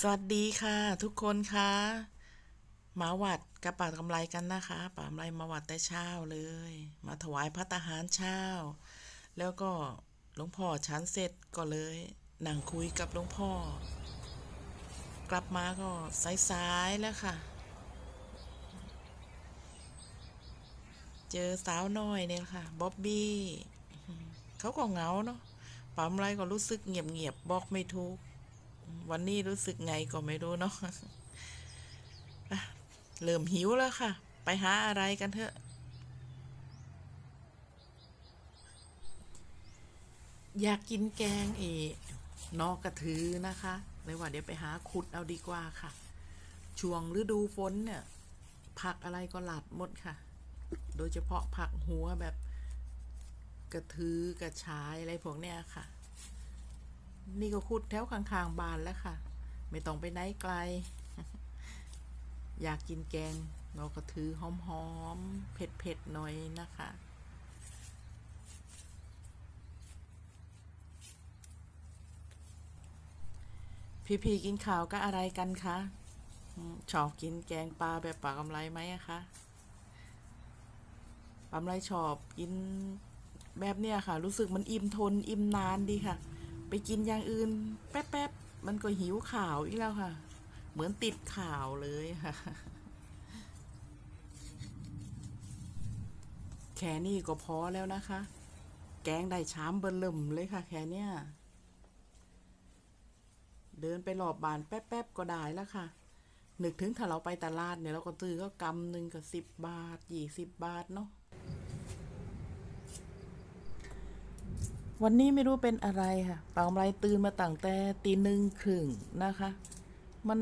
สวัสดีค่ะ ทุกคนค่ะมาวัดกระป่ากำไรกันนะคะป่ากำไรมาวัดแต่เช้าเลย มาถวายพระตาหารเช้า แล้วก็หลวงพ่อฉันเสร็จก็เลยนั่งคุยกับหลวงพ่อ กลับมาก็สายๆแล้วค่ะ เจอสาวน้อยเนี่ยค่ะบ๊อบบี้เขาก็เหงาเนาะป่ากำไรก็รู้สึกเงียบๆบอกไม่ถูก วันนี้รู้สึกไงก็ไม่รู้เนาะเริ่มหิวแล้วค่ะ ไปหาอะไรกันเถอะอยากกินแกงเอนอกกระถือนะคะเลยว่าเดี๋ยวไปหาขุดเอาดีกว่าค่ะ ช่วงฤดูฝนเนี่ย ผักอะไรก็หลัดหมดค่ะ โดยเฉพาะผักหัวแบบกระทือกระชายอะไรพวกเนี้ยค่ะ นี่ก็ขุดแถวข้างๆบ้านแล้วค่ะ ไม่ต้องไปไหนไกล อยากกินแกงเราก็ถือหอมๆ เผ็ดๆ หน่อยนะคะพี่ๆกินข้าวก็อะไรกันคะชอบกินแกงปลาแบบปลากำไรไหมคะปลากำไรชอบกินแบบเนี้ยค่ะ รู้สึกมันอิ่มทนอิ่มนานดีค่ะ ไปกินอย่างอื่น แป๊บๆมันก็หิวข่าวอีกแล้วค่ะ เหมือนติดข่าวเลยค่ะแค่นี้ก็พอแล้วนะคะ แกงได้ชามเบิ่มเลยค่ะ แค่เนี้ยเดินไปหลอบบานแป๊บๆก็ได้แล้วค่ะ นึกถึงถ้าเราไปตลาดเนี่ยเราก็ซื้อก็กำหนึ่งก็สิบบาทยี่สิบบาทเนาะ วันนี้ไม่รู้เป็นอะไรค่ะปากำไรตื่นมาตั้งแต่ตีหนึ่งครึ่งนะคะ มัน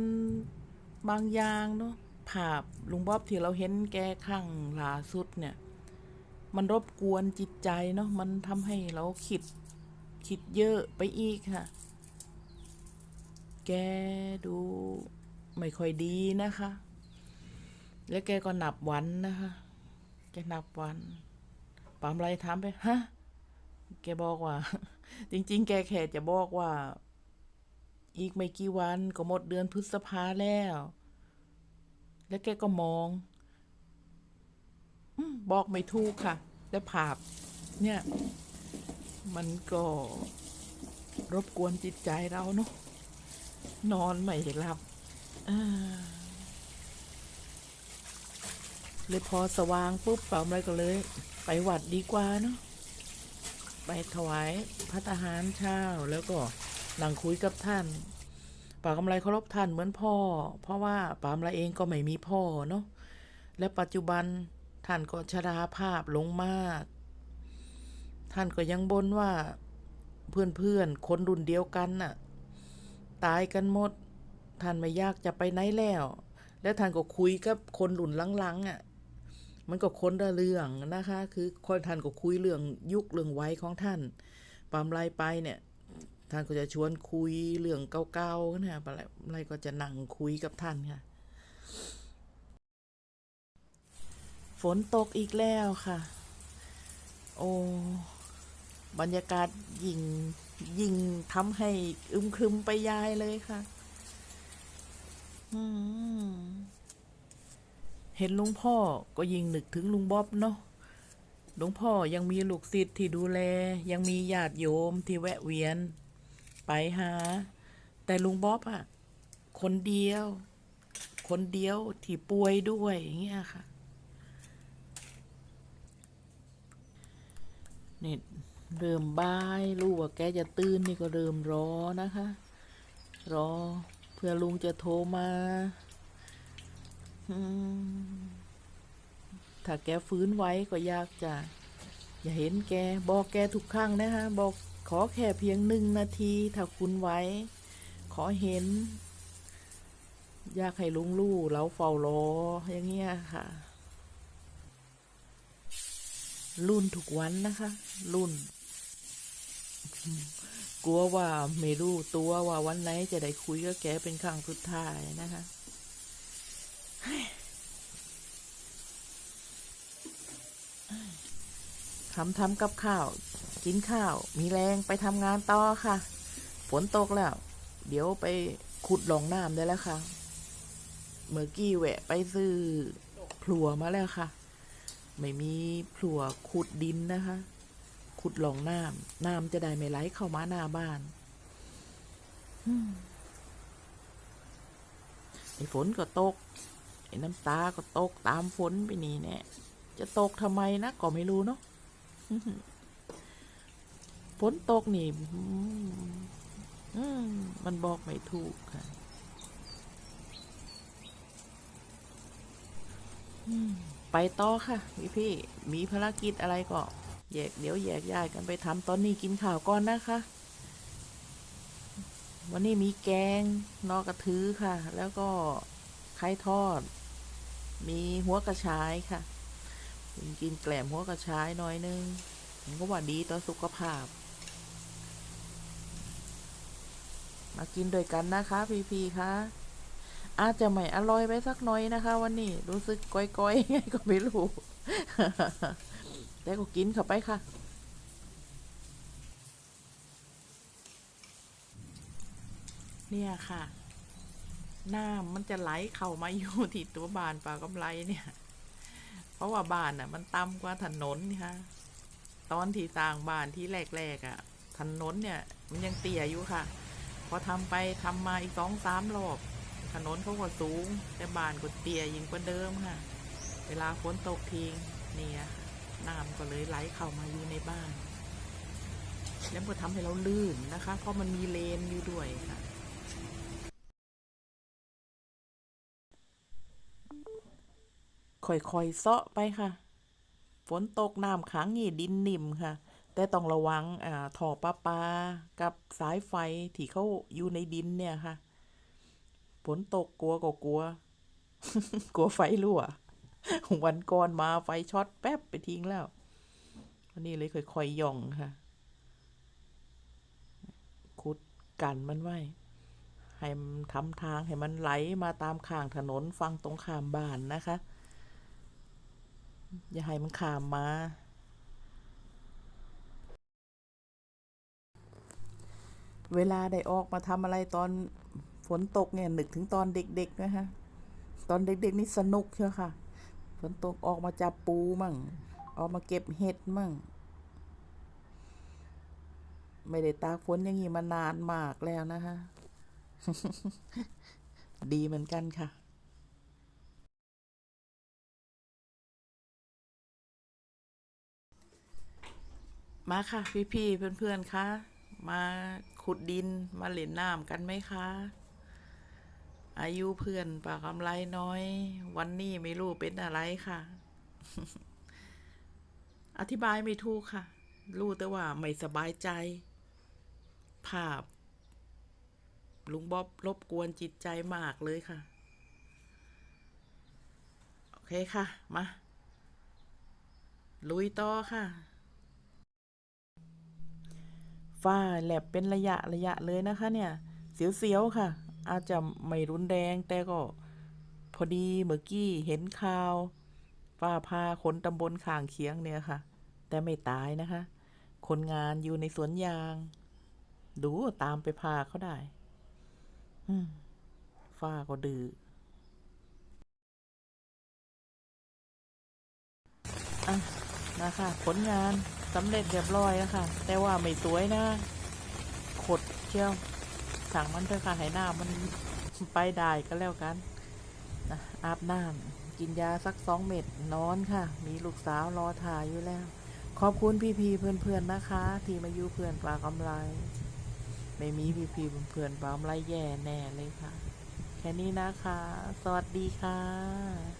บางอย่างเนาะภาพลุงบ๊อบที่เราเห็นแกข้างล่าสุดเนี่ย มันรบกวนจิตใจเนาะมันทำให้เราคิดคิดเยอะไปอีกค่ะ แกดูไม่ค่อยดีนะคะ แล้วแกก็นับวันนะคะ แกนับวันปามไรถามไป ฮะ แกบอกว่า จริง ๆ แกแค่จะบอกว่า อีกไม่กี่วันก็หมดเดือนพฤษภาแล้ว แล้วแกก็มองอบอกไม่ถูกค่ะ แล้วภาพ เนี่ย มันก็รบกวนจิตใจเราเนาะนอนไม่หลับเลยพอสว่างปุ๊บเปล่าอะไรก็เลย ไปวัดดีกว่าเนาะ ไปถวายพระทหารเช้าแล้วก็นั่งคุยกับท่านป่ากำไรเคารพท่านเหมือนพ่อ เพราะว่าป่ากำไรเองก็ไม่มีพ่อเนาะและปัจจุบันท่านก็ชราภาพลงมาก ท่านก็ยังบ่นว่าเพื่อนๆคนรุ่นเดียวกันน่ะ ตายกันหมด ท่านไม่ยากจะไปไหนแล้ว แล้วท่านก็คุยกับคนรุ่นหลังๆอะ มันก็คนละเรื่องนะคะ คือคนท่านก็คุยเรื่องยุคเรื่องวัยของท่านปามไรไปเนี่ย ท่านก็จะชวนคุยเรื่องเก่าๆนะปามไรก็จะนั่งคุยกับท่านค่ะ ฝนตกอีกแล้วค่ะ โอ้บรรยากาศยิ่งยิ่งทำให้อึมครึมไปยายเลยค่ะ อืม เห็นลุงพ่อก็ยิ่งนึกถึงลุงบ๊อบเนาะลุงพ่อยังมีลูกศิษย์ที่ดูแล ยังมีญาติโยมที่แวะเวียน ไปหา แต่ลุงบ๊อบอะคนเดียว คนเดียวที่ป่วยด้วยอย่างเงี้ยค่ะนี่เริ่มบ่ายรู้ว่าแกจะตื่นนี่ก็เริ่มรอนะคะ รอเพื่อลุงจะโทรมา ถ้าแกฟื้นไว้ก็ยากจะอย่าเห็นแกบอกแกทุกครั้งนะคะบอกขอแค่เพียงหนึ่งนาที ถ้าคุณไว้ ขอเห็น อยากให้ลุงลู่เราเฝ้ารออย่างเงี้ยค่ะรุ่นทุกวันนะคะ รุ่น กลัวว่าไม่รู้ตัวว่าวันไหนจะได้คุยกับแกเป็นครั้งสุดท้ายนะคะ ทำทำกับข้าว กินข้าว มีแรงไปทำงานต่อค่ะ ฝนตกแล้ว เดี๋ยวไปขุดหลองน้ำได้แล้วค่ะ เมื่อกี้แหวะไปซื้อพลัวมาแล้วค่ะ ไม่มีพลัวขุดดินนะคะ ขุดหลองน้ำน้ำจะได้ไม่ไหลเข้ามาหน้าบ้านไอ้ฝนก็ตก ไอ้น้ำตาก็ตกตามฝนไปนี่แน่จะตกทำไมนะก็ไม่รู้เนาะฝนตกนี่มันบอกไม่ถูกค่ะไปต่อค่ะพี่พี่มีภารกิจอะไรก็แยกเดี๋ยวแยกย้ายกันไปทำตอนนี้กินข่าวก่อนนะคะ วันนี้มีแกงนอกกระทือค่ะ แล้วก็ไข่ทอด มีหัวกระชายค่ะกินกินแกล้มหัวกระชายหน่อยนึงมันก็ว่าดีต่อสุขภาพ มากินด้วยกันนะคะ พีพีคะอาจจะไม่อร่อยไปสักหน่อยนะคะ วันนี้รู้สึกก้อยๆไงก็ไม่รู้แต่ก็กินเข้าไปค่ะเนี่ยค่ะ น้ำมันจะไหลเข้ามาอยู่ที่ตัวบ้านปลากำไรเนี่ย เพราะว่าบ้านอะ มันต่ำกว่าถนนนะค่ะ ตอนที่สร้างบ้านที่แรกๆอะ ถนนเนี่ย มันยังเตี้ยอยู่ค่ะ พอทำไปทำมาอีกสองสามรอบ ถนนเขาก็สูง แต่บ้านก็เตี้ยยิ่งกว่าเดิมค่ะ เวลาฝนตกทิ้งเนี่ยน้ำก็เลยไหลเข้ามาอยู่ในบ้าน แล้วก็ทำให้เราลื่นนะคะ เพราะมันมีเลนอยู่ด้วยค่ะ ค่อยๆเซาะไปค่ะ ฝนตกน้ำขังนี่ดินนิ่มค่ะ แต่ต้องระวังอ่าท่อประปากับสายไฟที่เขาอยู่ในดินเนี่ยค่ะ ฝนตกกลัวก็กลัว กลัวไฟรั่ว วันก่อนมาไฟช็อตแป๊บไปทิ้งแล้ววันนี้เลยค่อยๆย่องค่ะ ขุดกันมันไว้ให้ทำทางให้มันไหลมาตามข้างถนนฝั่งตรงข้ามบ้านนะคะ อย่าให้มันขามมา เวลาได้ออกมาทำอะไรตอนฝนตกเนี่ยนึกถึงตอนเด็กๆนะคะตอนเด็กๆนี่สนุกเชียวค่ะ ฝนตกออกมาจับปูมั่ง ออกมาเก็บเห็ดมั่ง ไม่ได้ตากฝนอย่างนี้มานานมากแล้วนะคะดีเหมือนกันค่ะ มาค่ะพี่ๆเพื่อนๆคะมาขุดดินมาเล่นน้ำกันไหมคะ อายุเพื่อนปากกำไรน้อย วันนี้ไม่รู้เป็นอะไรค่ะ อธิบายไม่ถูกค่ะ รู้แต่ว่าไม่สบายใจ ภาพ ลุงบ๊อบรบกวนจิตใจมากเลยค่ะ โอเคค่ะ มา ลุยต่อค่ะ ฝ้าแลบเป็นระยะระยะเลยนะคะ เนี่ยเสียวๆค่ะ อาจจะไม่รุนแรงแต่ก็พอดีเมื่อกี้เห็นข่าวฝ้าพาคนตำบลข้างเคียงเนี่ยค่ะ แต่ไม่ตายนะคะ คนงานอยู่ในสวนยาง ดูตามไปพาเขาได้ฝ้าก็ดื้ออะนะคะ ผลงาน สำเร็จเรียบร้อยแล้วค่ะ แต่ว่าไม่สวยนะขดเชี่ยวสั่งมันเถอะค่ะให้หน้ามันไปได้ก็แล้วกันนะอาบน้ำกินยาสักสองเม็ดนอนค่ะ มีลูกสาวรอถ่ายอยู่แล้ว ขอบคุณพี่ๆเพื่อนๆนะคะ ที่มาอยู่เพื่อนปลากำไร ไม่มีพี่ๆเพื่อนปลากำไรแย่แน่เลยค่ะ แค่นี้นะคะ สวัสดีค่ะ